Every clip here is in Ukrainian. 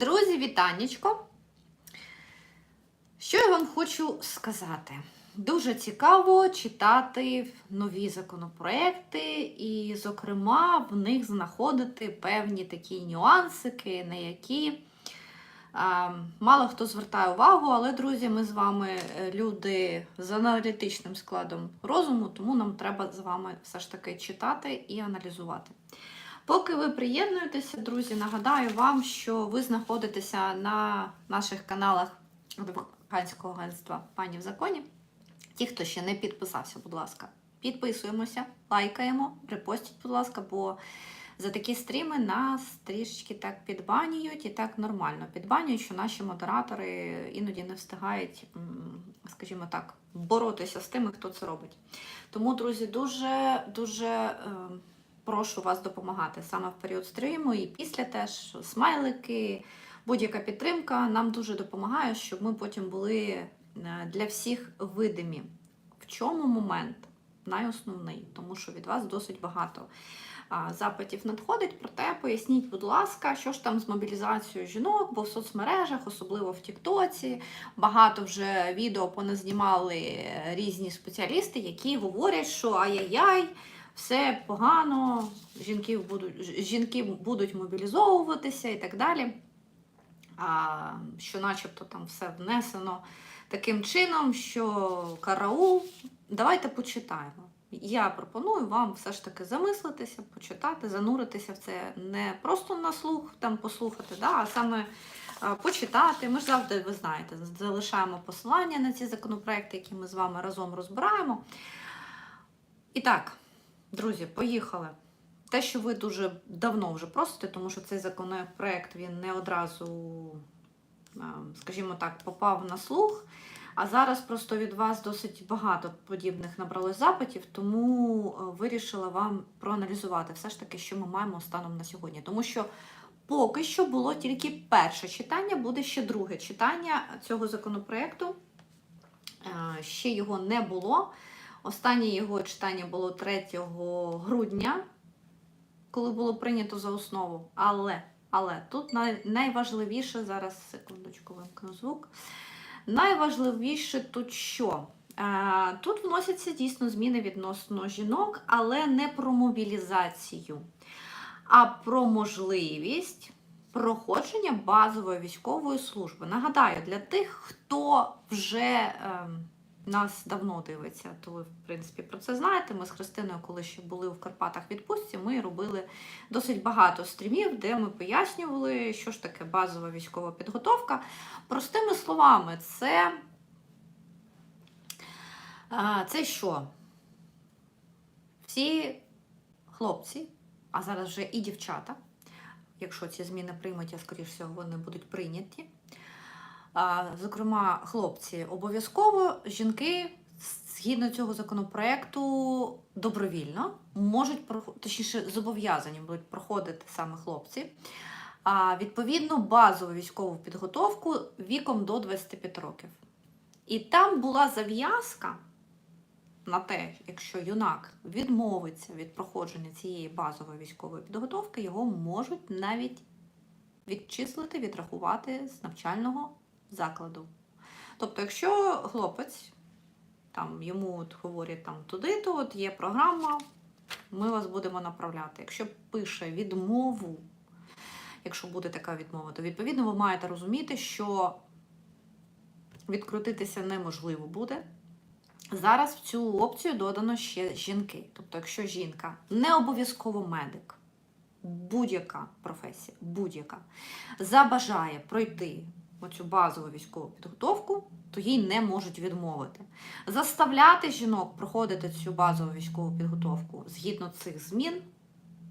Друзі, вітанечко! Що я вам хочу сказати? Дуже цікаво читати нові законопроекти, і, зокрема, в них знаходити певні такі нюансики, на які а, мало хто звертає увагу, але, друзі, ми з вами е, люди з аналітичним складом розуму, тому нам треба з вами все ж таки читати і аналізувати. Поки ви приєднуєтеся, друзі, нагадаю вам, що ви знаходитеся на наших каналах Адвокатського агентства Пані в законі. Ті, хто ще не підписався, будь ласка, підписуємося, лайкаємо, репостіть, будь ласка, бо за такі стріми нас трішечки так підбанюють і так нормально підбанюють, що наші модератори іноді не встигають, скажімо так, боротися з тими, хто це робить. Тому, друзі, дуже дуже. Прошу вас допомагати саме в період стріму і після теж смайлики, будь-яка підтримка нам дуже допомагає, щоб ми потім були е, для всіх видимі. В чому момент найосновний, тому що від вас досить багато запитів надходить. Проте поясніть, будь ласка, що ж там з мобілізацією жінок, бо в соцмережах, особливо в Тіктоці, багато вже відео поназнімали е, різні спеціалісти, які говорять, що ай-яй-яй все погано, жінки будуть, жінки будуть мобілізовуватися і так далі. А, що начебто там все внесено таким чином, що караул. Давайте почитаємо. Я пропоную вам все ж таки замислитися, почитати, зануритися в це не просто на слух там послухати, да, а саме почитати. Ми ж завжди, ви знаєте, залишаємо посилання на ці законопроекти, які ми з вами разом розбираємо. І так. Друзі, поїхали. Те, що ви дуже давно вже просите, тому що цей законопроект він не одразу, скажімо так, попав на слух. А зараз просто від вас досить багато подібних набралось запитів, тому вирішила вам проаналізувати все ж таки, що ми маємо станом на сьогодні. Тому що поки що було тільки перше читання, буде ще друге читання цього законопроекту. Ще його не було. Останнє його читання було 3 грудня, коли було прийнято за основу. Але але тут найважливіше, зараз секундочку вимкну звук. Найважливіше тут що? Е, тут вносяться дійсно зміни відносно жінок, але не про мобілізацію, а про можливість проходження базової військової служби. Нагадаю, для тих, хто вже. Нас давно дивиться, то ви, в принципі, про це знаєте. Ми з Христиною, коли ще були в Карпатах відпустці, ми робили досить багато стрімів, де ми пояснювали, що ж таке базова військова підготовка. Простими словами, це, це що? Всі хлопці, а зараз вже і дівчата, якщо ці зміни приймуть, а скоріш всього, вони будуть прийняті зокрема, хлопці, обов'язково жінки згідно цього законопроекту добровільно можуть точніше зобов'язані будуть проходити саме хлопці. А відповідно базову військову підготовку віком до 25 років. І там була зав'язка на те, якщо юнак відмовиться від проходження цієї базової військової підготовки, його можуть навіть відчислити, відрахувати з навчального закладу. Тобто, якщо хлопець, там йому от говорять там туди, то от є програма, ми вас будемо направляти. Якщо пише відмову, якщо буде така відмова, то відповідно ви маєте розуміти, що відкрутитися неможливо буде. Зараз в цю опцію додано ще жінки. Тобто, якщо жінка не обов'язково медик, будь-яка професія, будь-яка, забажає пройти оцю базову військову підготовку, то їй не можуть відмовити. Заставляти жінок проходити цю базову військову підготовку згідно цих змін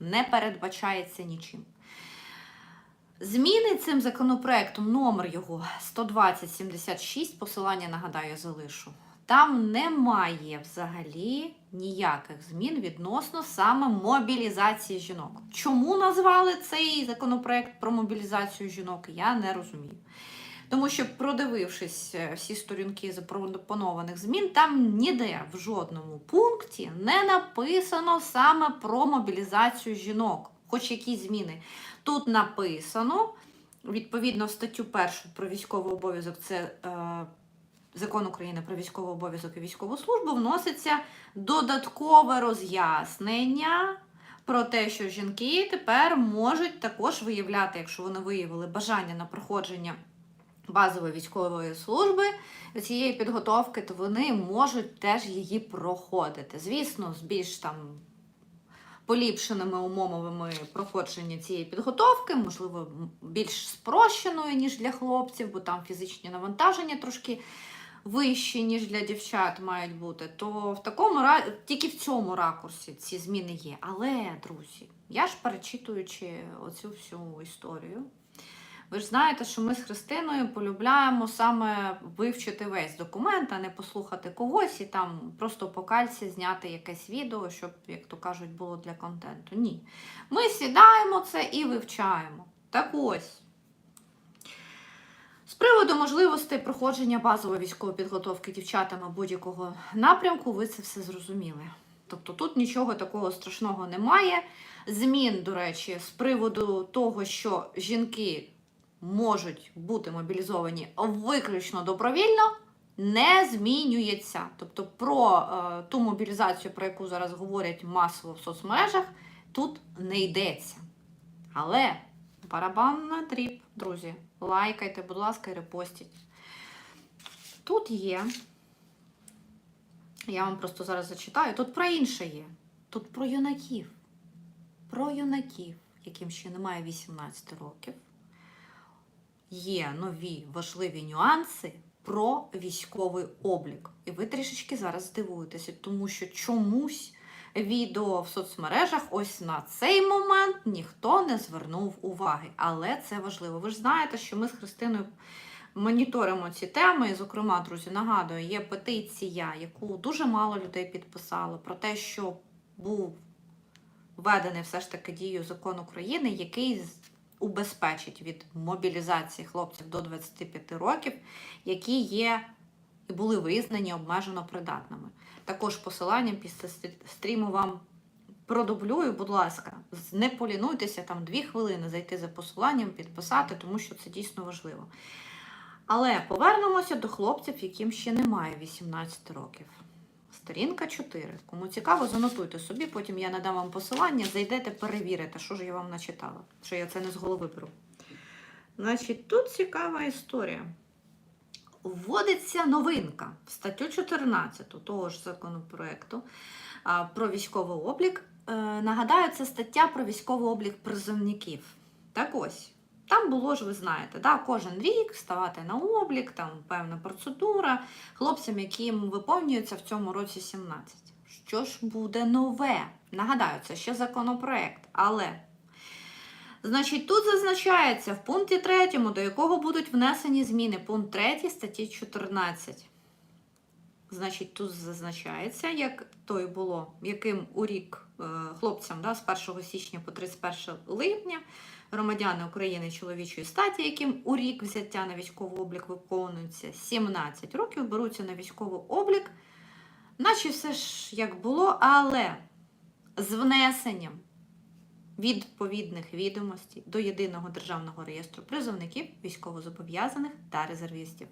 не передбачається нічим. Зміни цим законопроектом, номер його 12076, посилання, нагадаю, залишу. Там немає взагалі ніяких змін відносно саме мобілізації жінок. Чому назвали цей законопроект про мобілізацію жінок, я не розумію. Тому що, продивившись е, всі сторінки запропонованих змін, там ніде в жодному пункті не написано саме про мобілізацію жінок, хоч які зміни. Тут написано, відповідно статтю 1 про військовий обов'язок, це е, закон України про військовий обов'язок і військову службу, вноситься додаткове роз'яснення про те, що жінки тепер можуть також виявляти, якщо вони виявили бажання на проходження базової військової служби цієї підготовки, то вони можуть теж її проходити. Звісно, з більш там поліпшеними умовами проходження цієї підготовки, можливо, більш спрощеною, ніж для хлопців, бо там фізичні навантаження трошки вищі, ніж для дівчат мають бути, то в такому тільки в цьому ракурсі ці зміни є. Але, друзі, я ж перечитуючи оцю всю історію, ви ж знаєте, що ми з Христиною полюбляємо саме вивчити весь документ, а не послухати когось і там просто по кальці зняти якесь відео, щоб, як то кажуть, було для контенту. Ні. Ми сідаємо це і вивчаємо. Так ось. З приводу можливостей проходження базової військової підготовки дівчатами будь-якого напрямку, ви це все зрозуміли. Тобто тут нічого такого страшного немає. Змін, до речі, з приводу того, що жінки можуть бути мобілізовані виключно добровільно, не змінюється. Тобто про е, ту мобілізацію, про яку зараз говорять масово в соцмережах, тут не йдеться. Але барабан на дріб, друзі. Лайкайте, будь ласка, і репостіть. Тут є. Я вам просто зараз зачитаю. Тут про інше є. Тут про юнаків. Про юнаків, яким ще немає 18 років. Є нові важливі нюанси про військовий облік. І ви трішечки зараз здивуєтеся, тому що чомусь відео в соцмережах ось на цей момент ніхто не звернув уваги. Але це важливо. Ви ж знаєте, що ми з Христиною моніторимо ці теми. І, зокрема, друзі, нагадую, є петиція, яку дуже мало людей підписало, про те, що був введений все ж таки дію закон України, який убезпечить від мобілізації хлопців до 25 років, які є і були визнані обмежено придатними. Також посиланням після стріму вам продублюю, будь ласка, не полінуйтеся там дві хвилини зайти за посиланням, підписати, тому що це дійсно важливо. Але повернемося до хлопців, яким ще немає 18 років. Сторінка 4. Кому цікаво, занотуйте собі, потім я надам вам посилання, зайдете, перевірите, що ж я вам начитала, що я це не з голови беру. Значить, тут цікава історія. Вводиться новинка в статтю 14 того ж законопроекту про військовий облік. Е, Нагадаю, це стаття про військовий облік призовників. Так ось. Там було ж, ви знаєте, да, кожен рік ставати на облік, там певна процедура хлопцям, яким виповнюється в цьому році 17. Що ж буде нове? Нагадаю, це ще законопроект, але. Значить, тут зазначається в пункті 3, до якого будуть внесені зміни. Пункт 3 статті 14. Значить, тут зазначається, як то і було, яким у рік е, хлопцям да, з 1 січня по 31 липня громадяни України чоловічої статі, яким у рік взяття на військовий облік виконується 17 років, беруться на військовий облік, наче все ж як було, але з внесенням відповідних відомостей до єдиного державного реєстру призовників, військовозобов'язаних та резервістів.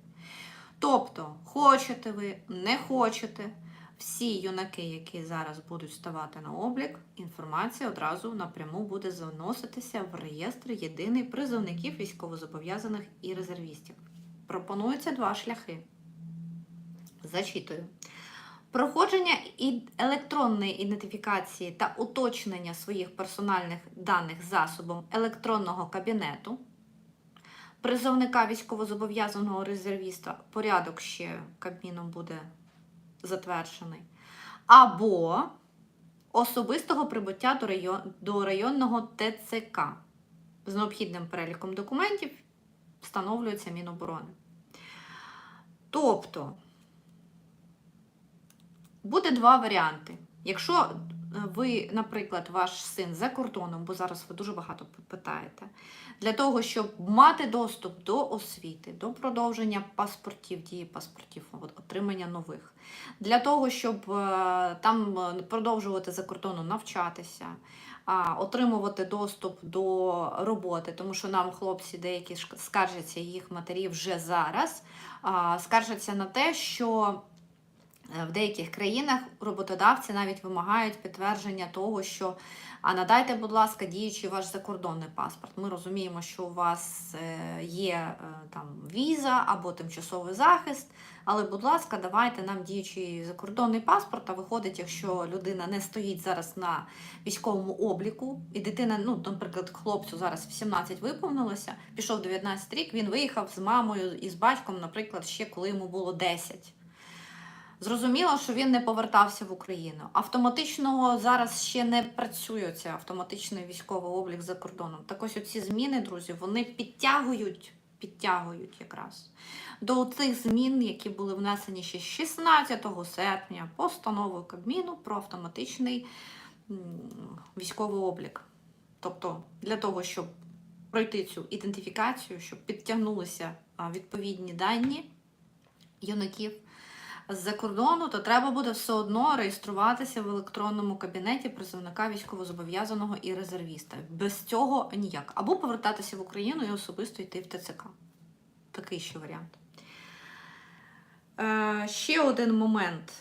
Тобто, хочете ви, не хочете, всі юнаки, які зараз будуть ставати на облік, інформація одразу напряму буде заноситися в реєстр єдиний призовників військовозобов'язаних і резервістів. Пропонується два шляхи. Зачитую. Проходження електронної ідентифікації та уточнення своїх персональних даних засобом електронного кабінету призовника військовозобов'язаного резервіста порядок ще Кабміном буде затверджений, або особистого прибуття до, район, до районного ТЦК з необхідним переліком документів встановлюється Міноборони. Тобто буде два варіанти. Якщо ви, наприклад, ваш син за кордоном, бо зараз ви дуже багато питаєте, для того, щоб мати доступ до освіти, до продовження паспортів, дії паспортів, отримання нових, для того, щоб е, там е, продовжувати за кордоном навчатися, отримувати доступ до роботи, тому що нам хлопці деякі скаржаться, їх матері вже зараз, скаржаться на те, що е, в деяких країнах роботодавці навіть вимагають підтвердження того, що а надайте, будь ласка, діючий ваш закордонний паспорт. Ми розуміємо, що у вас е, є е, там віза або тимчасовий захист. Але, будь ласка, давайте нам діючий закордонний паспорт. А виходить, якщо людина не стоїть зараз на військовому обліку, і дитина, ну, наприклад, хлопцю зараз 17 виповнилося, пішов 19 рік, він виїхав з мамою і з батьком, наприклад, ще коли йому було 10. Зрозуміло, що він не повертався в Україну. Автоматично зараз ще не працює цей автоматичний військовий облік за кордоном. Так ось ці зміни, друзі, вони підтягують, підтягують якраз до тих змін, які були внесені ще 16 серпня постановою Кабміну про автоматичний військовий облік. Тобто для того, щоб пройти цю ідентифікацію, щоб підтягнулися відповідні дані юнаків з-за кордону, то треба буде все одно реєструватися в електронному кабінеті призовника військовозобов'язаного і резервіста. Без цього ніяк. Або повертатися в Україну і особисто йти в ТЦК. Такий ще варіант. Е, ще один момент.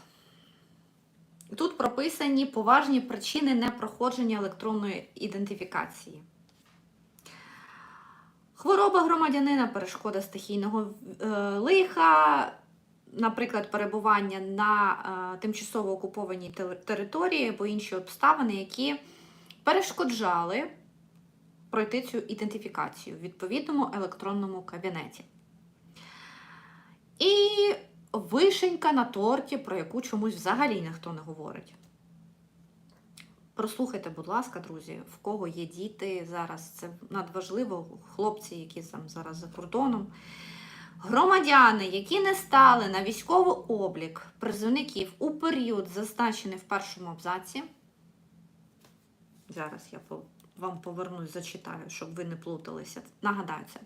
Тут прописані поважні причини непроходження електронної ідентифікації. Хвороба громадянина, перешкода стихійного е, лиха, наприклад, перебування на е, тимчасово окупованій території або інші обставини, які перешкоджали пройти цю ідентифікацію в відповідному електронному кабінеті. І вишенька на торті, про яку чомусь взагалі ніхто не говорить. Прослухайте, будь ласка, друзі, в кого є діти зараз. Це надважливо, хлопці, які там зараз за кордоном. Громадяни, які не стали на військовий облік призовників у період, зазначений в першому абзаці. Зараз я вам повернусь, зачитаю, щоб ви не плуталися. Нагадаю, це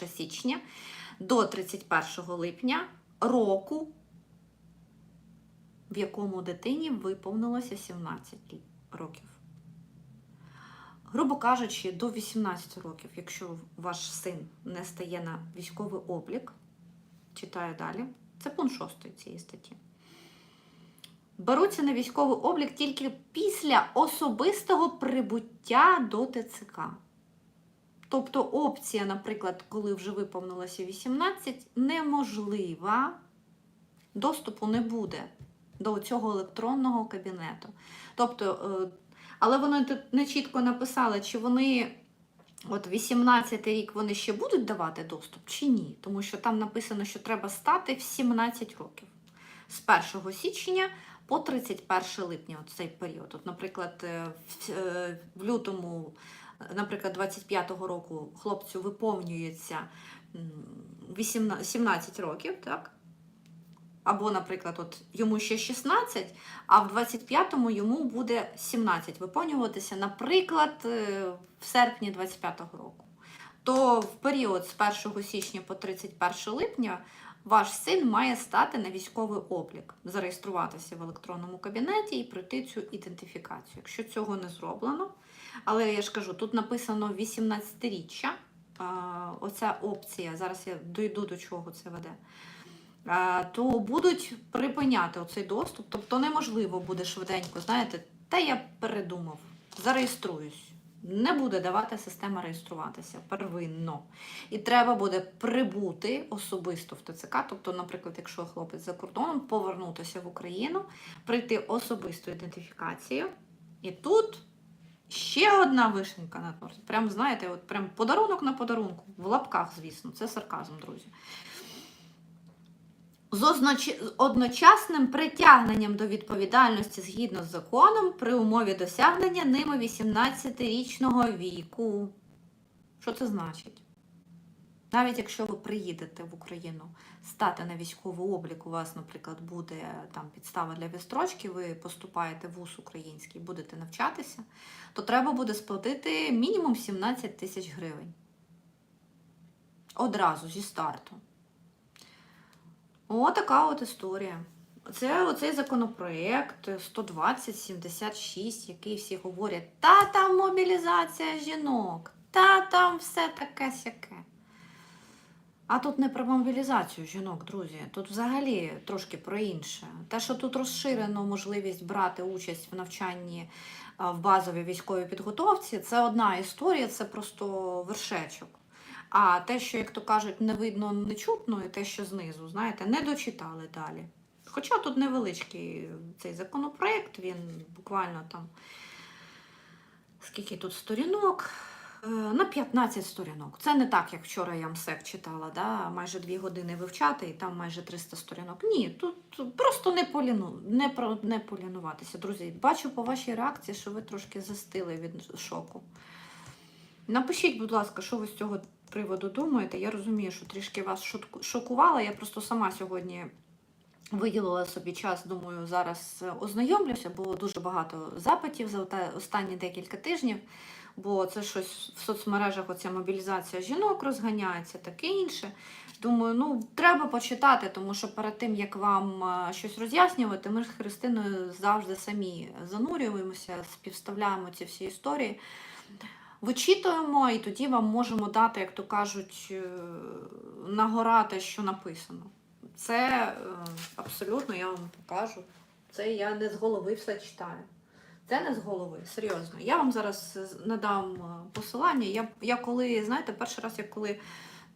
1 січня до 31 липня року, в якому дитині виповнилося 17 років. Грубо кажучи, до 18 років, якщо ваш син не стає на військовий облік, читаю далі, це пункт 6 цієї статті. Беруться на військовий облік тільки після особистого прибуття до ТЦК. Тобто опція, наприклад, коли вже виповнилося 18, неможлива, доступу не буде до цього електронного кабінету. Тобто, е, але вони тут не чітко написали, чи вони от 18 рік вони ще будуть давати доступ, чи ні. Тому що там написано, що треба стати в 17 років з 1 січня по 31 липня, от цей період. От, наприклад, е, в, е, лютому, е, наприклад, 25-го року хлопцю виповнюється м, 18 17 років, так? Або, наприклад, от йому ще 16, а в 25-му йому буде 17 виповнюватися, наприклад, е, в серпні 25-го року. То в період з 1 січня по 31 липня ваш син має стати на військовий облік, зареєструватися в електронному кабінеті і пройти цю ідентифікацію. Якщо цього не зроблено, але я ж кажу, тут написано 18-річчя, оця опція, зараз я дойду до чого це веде. А, То будуть припиняти оцей доступ, тобто неможливо буде швиденько, знаєте, та я передумав, зареєструюсь. Не буде давати система реєструватися первинно. І треба буде прибути особисто в ТЦК. Тобто, наприклад, якщо хлопець за кордоном, повернутися в Україну, прийти особисту ідентифікацію. І тут ще одна вишенька на торті. Прям, знаєте, от прям подарунок на подарунку. В лапках, звісно, це сарказм, друзі. З означ- одночасним притягненням до відповідальності згідно з законом при умові досягнення ними 18-річного віку. Що це значить? Навіть якщо ви приїдете в Україну стати на військовий облік, у вас, наприклад, буде там підстава для відстрочки, ви поступаєте в ВУЗ український, будете навчатися, то треба буде сплатити мінімум 17 тисяч гривень. Одразу зі старту. О, така от історія. Це оцей законопроект 120-76, який всі говорять, та там мобілізація жінок, та там все таке сяке. А тут не про мобілізацію жінок, друзі. Тут взагалі трошки про інше. Те, що тут розширено можливість брати участь в навчанні в базовій військовій підготовці, це одна історія, це просто вершечок. А те, що, як то кажуть, не видно, не чутно, і те, що знизу, знаєте, не дочитали далі. Хоча тут невеличкий цей законопроект, він буквально там скільки тут сторінок. Е, На 15 сторінок. Це не так, як вчора я МСЕК читала, да? майже 2 години вивчати і там майже 300 сторінок. Ні, тут просто не, поліну, не, про, не полінуватися. Друзі, бачу по вашій реакції, що ви трошки застили від шоку. Напишіть, будь ласка, що ви з цього приводу думаєте. Я розумію, що трішки вас шокувала. Я просто сама сьогодні виділила собі час, думаю, зараз ознайомлюся, було дуже багато запитів за останні декілька тижнів, бо це щось в соцмережах, оця мобілізація жінок розганяється, таке інше. Думаю, ну треба почитати, тому що перед тим як вам е, щось роз'яснювати, ми з Христиною завжди самі занурюємося, співставляємо ці всі історії. Вичитуємо і тоді вам можемо дати, як то кажуть, е, на гора те, що написано. Це е, абсолютно я вам покажу. Це я не з голови все читаю. Це не з голови, серйозно. Я вам зараз надам е, посилання. Я, я коли, знаєте, перший раз, я коли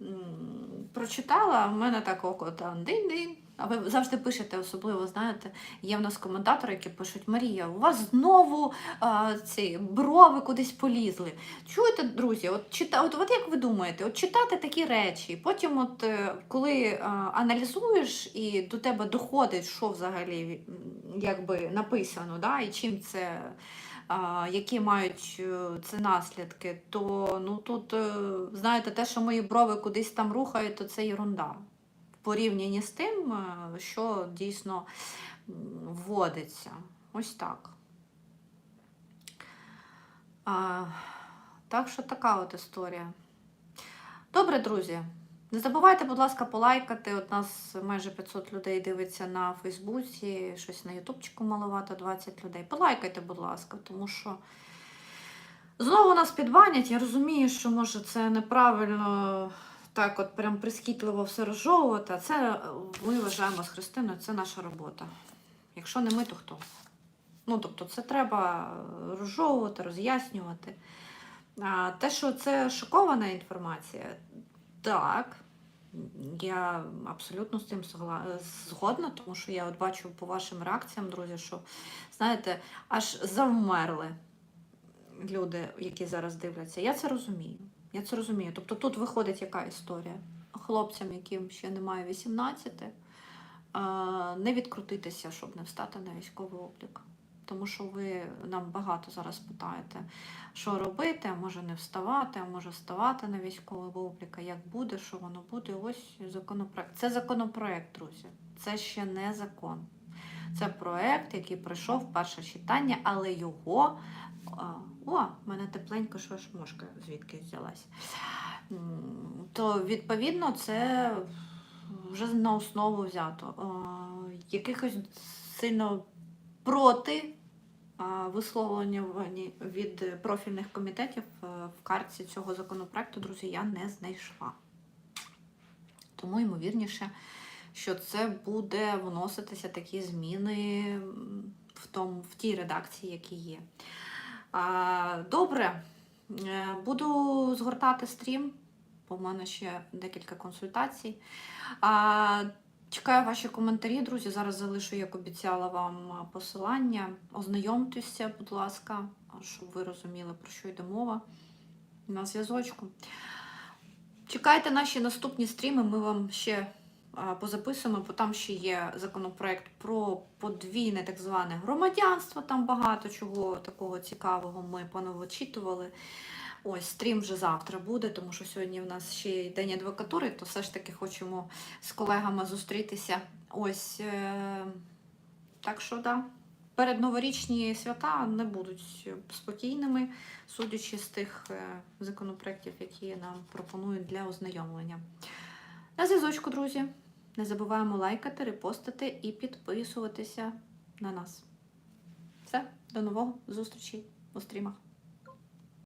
м, прочитала, в мене так око там динь-динь. А ви завжди пишете, особливо, знаєте, є в нас коментатори, які пишуть: Марія, у вас знову а, ці брови кудись полізли. Чуєте, друзі, от, чита, от, от як ви думаєте, от читати такі речі, потім, от, е, коли а, аналізуєш і до тебе доходить, що взагалі якби написано, да, і чим це. а, Які мають е, це наслідки, то ну тут, е, знаєте, те, що мої брови кудись там рухають, то це ерунда. Порівнянні з тим, е, що дійсно вводиться. Ось так. А, так що така от історія. Добре, друзі. Не забувайте, будь ласка, полайкати. От нас майже 500 людей дивиться на Фейсбуці, щось на Ютубчику маловато 20 людей. Полайкайте, будь ласка, тому що знову нас підбанять. Я розумію, що може це неправильно так от прям прискітливо все розжовувати. А це е, ми вважаємо з Христиною, це наша робота. Якщо не ми, то хто? Ну, тобто, це треба розжовувати, роз'яснювати. А те, що це шокована інформація, так. Я абсолютно з цим згодна, тому що я от бачу по вашим реакціям, друзі, що, знаєте, аж завмерли люди, які зараз дивляться. Я це розумію. Я це розумію. Тобто тут виходить яка історія? Хлопцям, яким ще немає 18, е, не відкрутитися, щоб не встати на військовий облік. Тому що ви нам багато зараз питаєте, що робити, а може не вставати, а може вставати на військовий облік, а як буде, що воно буде. Ось законопроект. Це законопроект, друзі. Це ще не закон. Це проект, який пройшов перше читання, але його. О, в мене тепленько, що ж мошка звідки взялась. То відповідно це вже на основу взято. Якихось сильно проти а, висловлення від профільних комітетів е, в карті цього законопроекту, друзі, я не знайшла. Тому, ймовірніше, що це буде вноситися такі зміни в, тому, в тій редакції, які є. Добре, Е, буду згортати стрім, бо в мене ще декілька консультацій. Чекаю ваші коментарі, друзі. Зараз залишу, як обіцяла вам посилання. Ознайомтеся, будь ласка, щоб ви розуміли, про що йде мова на зв'язочку. Чекайте наші наступні стріми, ми вам ще позаписуємо, бо там ще є законопроект про подвійне так зване громадянство. Там багато чого такого цікавого ми поновочитували. Ось стрім вже завтра буде, тому що сьогодні в нас ще й день адвокатури, то все ж таки хочемо з колегами зустрітися. Ось е- так що да. Передноворічні свята не будуть спокійними, судячи з тих е, законопроєктів, які нам пропонують для ознайомлення. На зв'язочку, друзі. Не забуваємо лайкати, репостити і підписуватися на нас. Все, до нового зустрічі у стрімах.